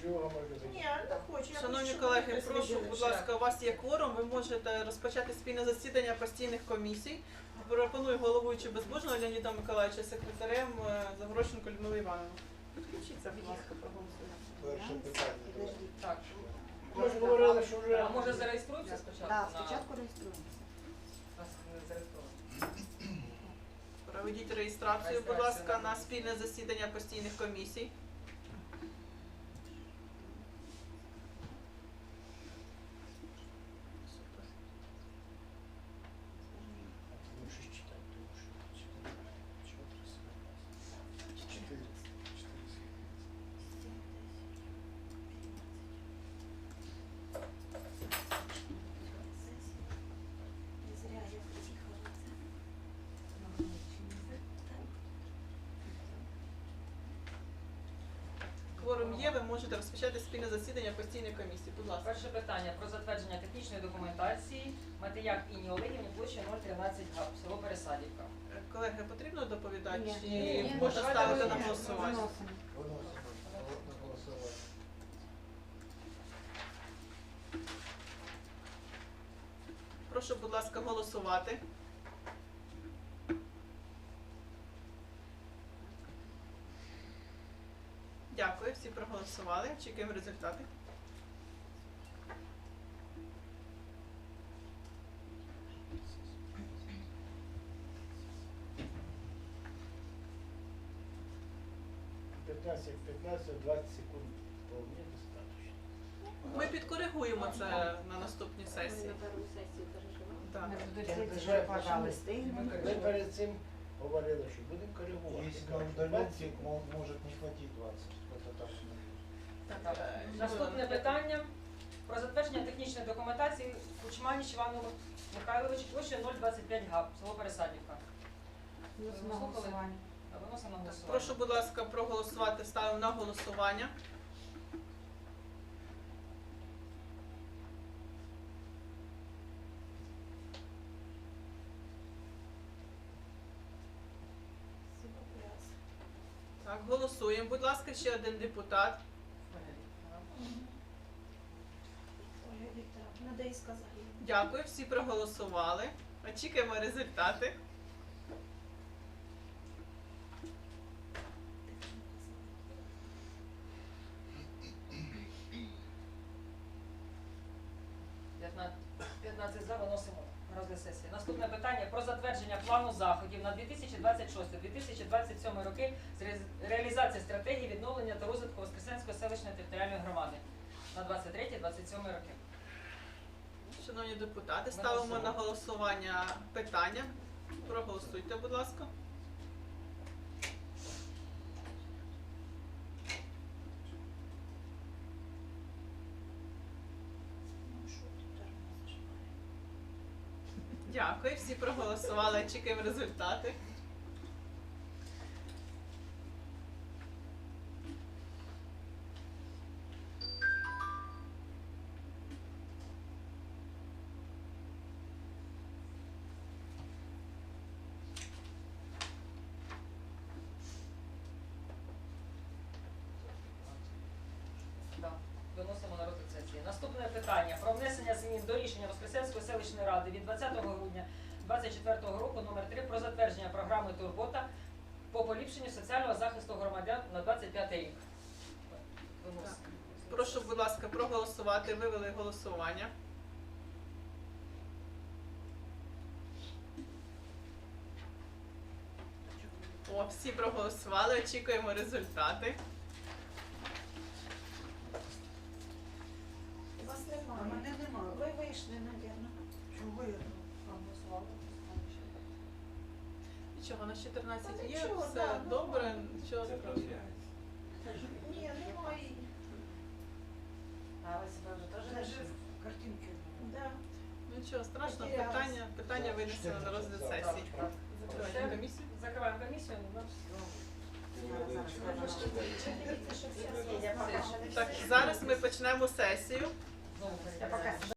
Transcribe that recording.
шлюга. Ні, не хочу. я Шановні хочу, колеги, прошу, будь ласка, у вас є кворум, ви можете розпочати спільне засідання постійних комісій. Пропоную головуючу Безбожного Леоніда Миколаївича секретарем е, Загорощенко Людмилу Івановну. Підключіться, будь ласка, проголосуємо. Перше питання. давай. Так. Ми ж говорили, що вже А може зареєструємося спочатку? Так, на- спочатку реєструємося. Зареєстровані. Проведіть реєстрацію, будь ласка, на спільне засідання постійних комісій. лучше читати, тому що чого просили? Чотири. Чотири. Не зря я приїхала. Кворум є, ви можете розпочати спільне засідання постійної комісії. Будь ласка. Перше питання про затвердження технічної документації Матияк Інні Олегівні площа 013 га, село Пересадівка. Е, Колеги, потрібно доповідати Ні. чи Ні, можна давайте ставити на голосування? Виносимо. Виносимо. На голосування. Прошу, будь ласка, голосувати. Дякую, всі проголосували. Чекаємо результати. П'ятнадцять, 15, 20 секунд вполне достатньо. Ми підкоригуємо це на наступній сесії. На. Так. Ми перед цим говорили, що будемо коригувати. Если Кажуть, на удаленке 20 мо- может не хватить 20. Это так. Так, Наступне питання про затвердження технічної документації Кучманіч Івану Михайлович площа 025 га, село Пересадівка. Виносимо на голосування. Прошу, будь ласка, проголосувати. Ставимо на голосування. Так, голосуємо. Будь ласка, ще один депутат. Дякую, всі проголосували. Очікуємо результати. П'ятна- 15 за виносимо розгляд сесії. Наступне питання про затвердження плану заходів на 2026-2027 роки з ре- реалізації стратегії відновлення та розвитку Воскресенської селищної територіальної громади на 23-27 роки. Шановні депутати, ставимо на голосування питання. Проголосуйте, будь ласка. Ну, що тут тормоз зажимає? Дякую, всі проголосували. Чекаємо результати. Виносимо на. Наступне питання про внесення змін до рішення Воскресенської селищної ради від 20 грудня 2024 року номер 3 про затвердження програми Турбота по поліпшенню соціального захисту громадян на 25 рік. Прошу, будь ласка, проголосувати. Вивели голосування. О, всі проголосували. Очікуємо результати. Немає. мене немає. Ви вийшли, мабуть. Чого я Нічого, на 14 Та є, нічого, все да, добре, нормально. нічого страшного. Ні, немає. А ви себе вже теж не жив? Картинки. Да. Нічого страшного, Потерялась. питання, питання винесено на розгляд сесії. Закривайте комісію. Закриваємо комісію. ну, все. Дивіться, що вся. Так, зараз ми почнемо сесію. Я пока.